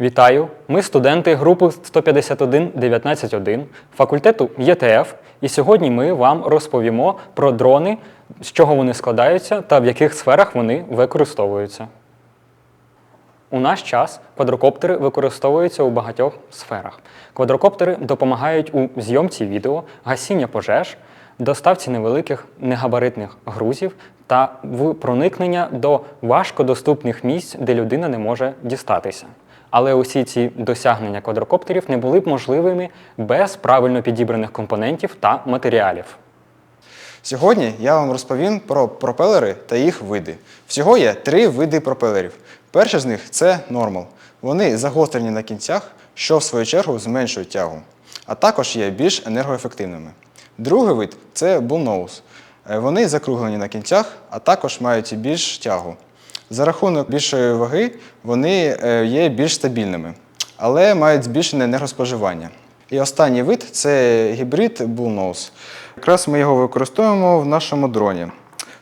Вітаю! Ми студенти групи 151-19-1 факультету ЄТФ, і сьогодні ми вам розповімо про дрони, з чого вони складаються та в яких сферах вони використовуються. У наш час квадрокоптери використовуються у багатьох сферах. Квадрокоптери допомагають у зйомці відео, гасіння пожеж, доставці невеликих негабаритних грузів та в проникнення до важкодоступних місць, де людина не може дістатися. Але усі ці досягнення квадрокоптерів не були б можливими без правильно підібраних компонентів та матеріалів. Сьогодні я вам розповім про пропелери та їх види. Всього є три види пропелерів. Перший з них це нормал. Вони загострені на кінцях, що в свою чергу зменшують тягу, а також є більш енергоефективними. Другий вид це bullnose. Е, Вони закруглені на кінцях, а також мають більш тягу. За рахунок більшої ваги вони е, є більш стабільними, але мають збільшене енергоспоживання. І останній вид це гібрид Bullnose. Якраз ми його використовуємо в нашому дроні.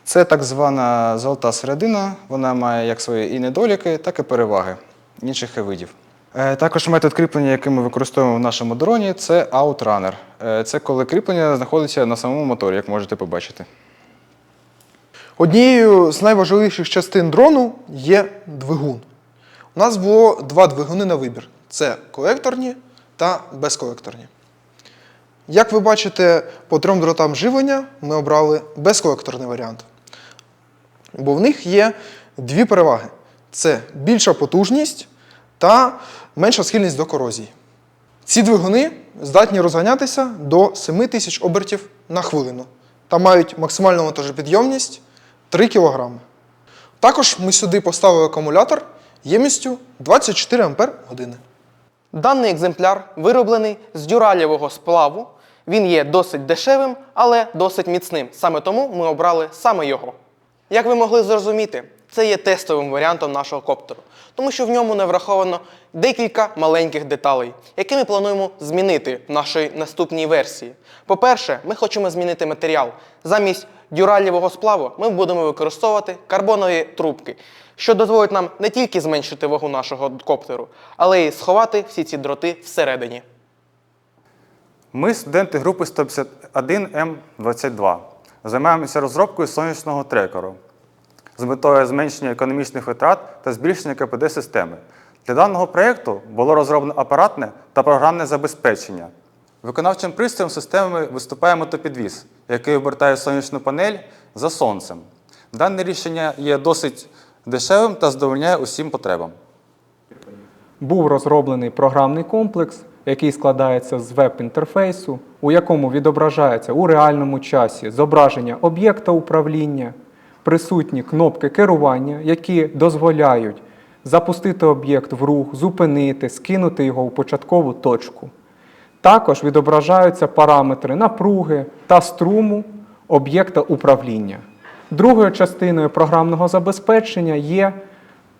Це так звана золота середина, вона має як свої і недоліки, так і переваги інших видів. Е, Також метод кріплення, який ми використовуємо в нашому дроні, це Outrunner. Е, Це коли кріплення знаходиться на самому моторі, як можете побачити. Однією з найважливіших частин дрону є двигун. У нас було два двигуни на вибір: це колекторні та безколекторні. Як ви бачите, по трьом дротам живлення ми обрали безколекторний варіант. Бо в них є дві переваги: це більша потужність та менша схильність до корозії. Ці двигуни здатні розганятися до 7000 обертів на хвилину та мають максимальну вантажопідйомність 3 кг. Також ми сюди поставили акумулятор ємністю 24 Ампер години. Даний екземпляр вироблений з дюралєвого сплаву. Він є досить дешевим, але досить міцним. Саме тому ми обрали саме його. Як ви могли зрозуміти, це є тестовим варіантом нашого коптеру, тому що в ньому не враховано декілька маленьких деталей, які ми плануємо змінити в нашій наступній версії. По-перше, ми хочемо змінити матеріал. Замість дюралєвого сплаву ми будемо використовувати карбонові трубки, що дозволить нам не тільки зменшити вагу нашого коптеру, але й сховати всі ці дроти всередині. Ми студенти групи 151М22. Займаємося розробкою сонячного трекеру з метою зменшення економічних витрат та збільшення КПД системи. Для даного проєкту було розроблено апаратне та програмне забезпечення. Виконавчим пристроєм системи виступає мотопідвіз, який обертає сонячну панель за сонцем. Дане рішення є досить дешевим та задовольняє усім потребам. був розроблений програмний комплекс, який складається з веб-інтерфейсу, у якому відображається у реальному часі зображення об'єкта управління, присутні кнопки керування, які дозволяють запустити об'єкт в рух, зупинити, скинути його у початкову точку. Також відображаються параметри напруги та струму об'єкта управління. Другою частиною програмного забезпечення є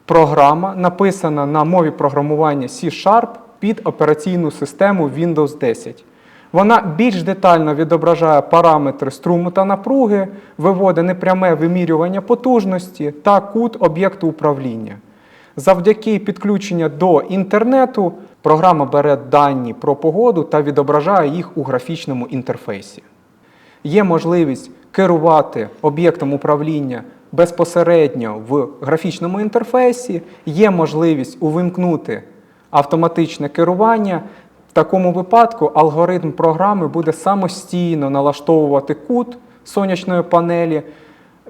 програма, написана на мові програмування C-Sharp під операційну систему Windows 10. Вона більш детально відображає параметри струму та напруги, виводить непряме вимірювання потужності та кут об'єкту управління. Завдяки підключенню до інтернету програма бере дані про погоду та відображає їх у графічному інтерфейсі. Є можливість керувати об'єктом управління безпосередньо в графічному інтерфейсі, є можливість увімкнути автоматичне керування. В такому випадку алгоритм програми буде самостійно налаштовувати кут сонячної панелі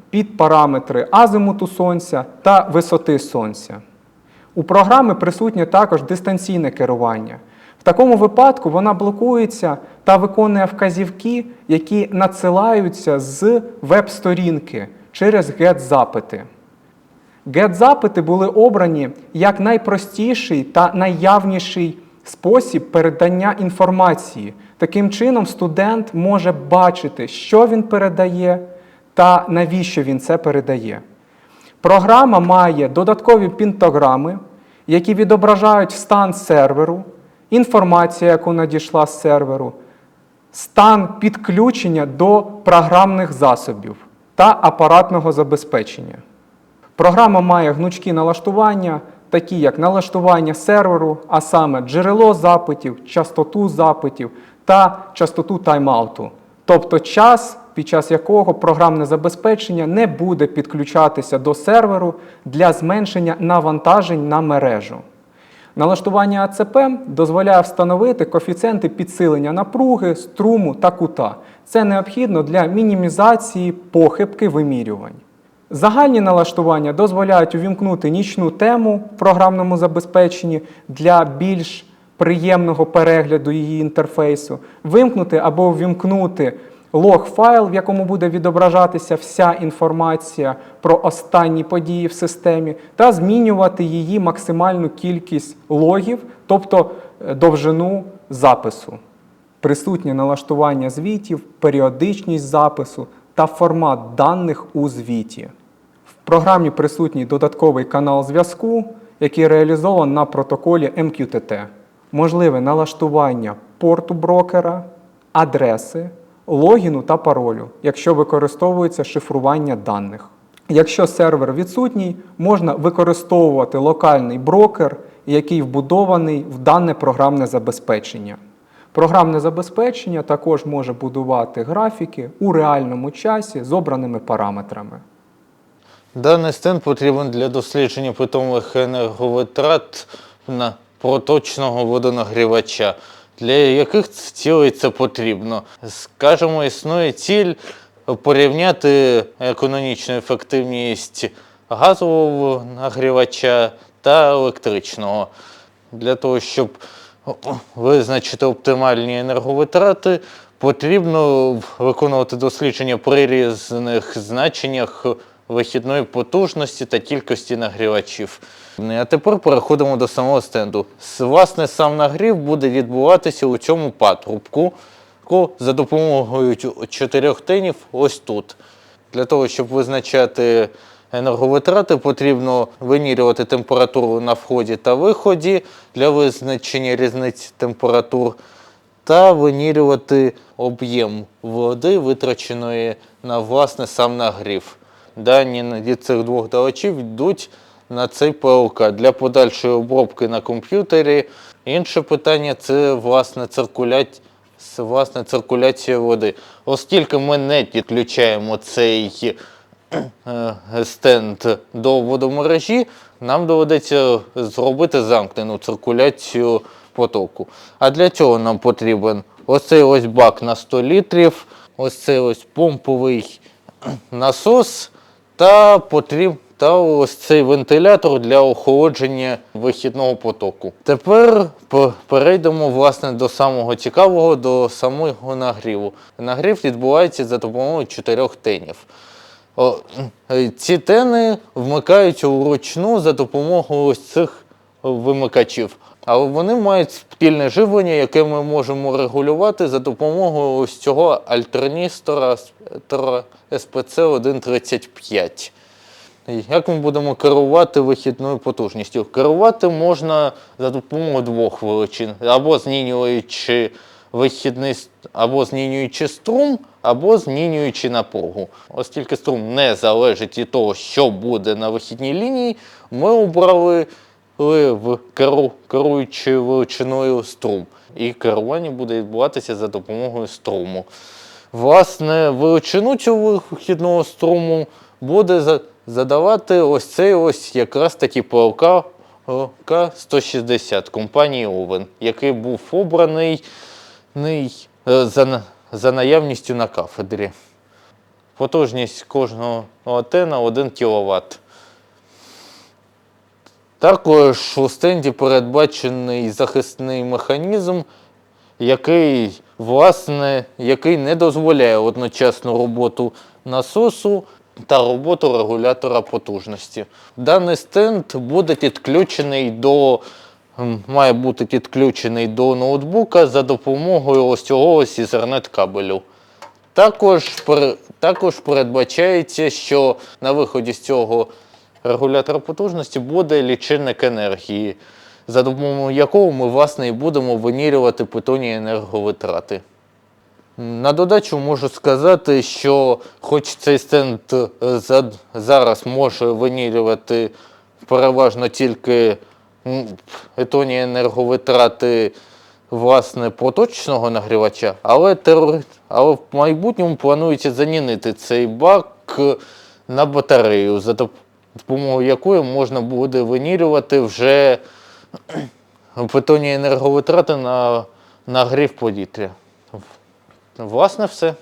під параметри азимуту сонця та висоти сонця. У програми присутнє також дистанційне керування. В такому випадку вона блокується та виконує вказівки, які надсилаються з веб-сторінки через GET-запити. GET-запити були обрані як найпростіший та найявніший спосіб передання інформації. Таким чином, студент може бачити, що він передає та навіщо він це передає. Програма має додаткові пінтограми, які відображають стан серверу, інформацію, яку надійшла з серверу, стан підключення до програмних засобів та апаратного забезпечення. Програма має гнучкі налаштування такі як налаштування серверу, а саме джерело запитів, частоту запитів та частоту тайм-ауту, тобто час, під час якого програмне забезпечення не буде підключатися до серверу для зменшення навантажень на мережу. Налаштування АЦП дозволяє встановити коефіцієнти підсилення напруги, струму та кута. Це необхідно для мінімізації похибки вимірювань. Загальні налаштування дозволяють увімкнути нічну тему в програмному забезпеченні для більш приємного перегляду її інтерфейсу, вимкнути або ввімкнути лог-файл, в якому буде відображатися вся інформація про останні події в системі, та змінювати її максимальну кількість логів, тобто е, довжину запису. Присутнє налаштування звітів, періодичність запису та формат даних у звіті. В програмі присутній додатковий канал зв'язку, який реалізований на протоколі MQTT. Можливе налаштування порту брокера, адреси, логіну та паролю, якщо використовується шифрування даних. Якщо сервер відсутній, можна використовувати локальний брокер, який вбудований в дане програмне забезпечення. Програмне забезпечення також може будувати графіки у реальному часі з обраними параметрами. Даний стенд потрібен для дослідження питомих енерговитрат на проточного водонагрівача. Для яких цілей це потрібно? Скажімо, існує ціль порівняти економічну ефективність газового нагрівача та електричного. Для того, щоб визначити оптимальні енерговитрати, потрібно виконувати дослідження при різних значеннях вихідної потужності та кількості нагрівачів. А тепер переходимо до самого стенду. Власне, сам нагрів буде відбуватися у цьому патрубку за допомогою чо- чотирьох тенів ось тут. Для того, щоб визначати енерговитрати, потрібно вимірювати температуру на вході та виході для визначення різниць температур та вимірювати об'єм води, витраченої на власне сам нагрів. Дані від цих двох далечів йдуть на цей ПЛК для подальшої обробки на комп'ютері. Інше питання це власне циркуляція. Це власне циркуляція води. Оскільки ми не підключаємо цей е, стенд до водомережі, нам доведеться зробити замкнену циркуляцію потоку. А для цього нам потрібен ось цей ось бак на 100 літрів, ось цей ось помповий насос та потріб, та ось цей вентилятор для охолодження вихідного потоку. Тепер перейдемо власне до самого цікавого, до самого нагріву. Нагрів відбувається за допомогою чотирьох тенів. О, ці тени вмикаються вручну за допомогою ось цих вимикачів. Але вони мають спільне живлення, яке ми можемо регулювати за допомогою ось цього альтерністора SPC135. Як ми будемо керувати вихідною потужністю? Керувати можна за допомогою двох величин, або змінюючи вихідний, або змінюючи струм, або змінюючи напругу. Оскільки струм не залежить від того, що буде на вихідній лінії, ми обрали в керу, величиною струм. І керування буде відбуватися за допомогою струму. Власне, величину цього вихідного струму буде задавати ось цей ось якраз таки ПЛК К-160 компанії Овен, який був обраний е, за, за наявністю на кафедрі. Потужність кожного антена 1 кВт. Також у стенді передбачений захисний механізм, який, власне, який не дозволяє одночасну роботу насосу та роботу регулятора потужності. Даний стенд буде підключений до має бути підключений до ноутбука за допомогою ось цього ось Ethernet кабелю. Також, також передбачається, що на виході з цього регулятора потужності буде лічильник енергії, за допомогою якого ми власне і будемо вимірювати питомі енерговитрати. На додачу можу сказати, що хоч цей стенд е, зараз може вимірювати переважно тільки етоні енерговитрати власне поточного нагрівача, але, теори... але в майбутньому планується замінити цей бак на батарею, за доп- допомогою якої можна буде вимірювати вже питоні енерговитрати на нагрів повітря. Власне, все.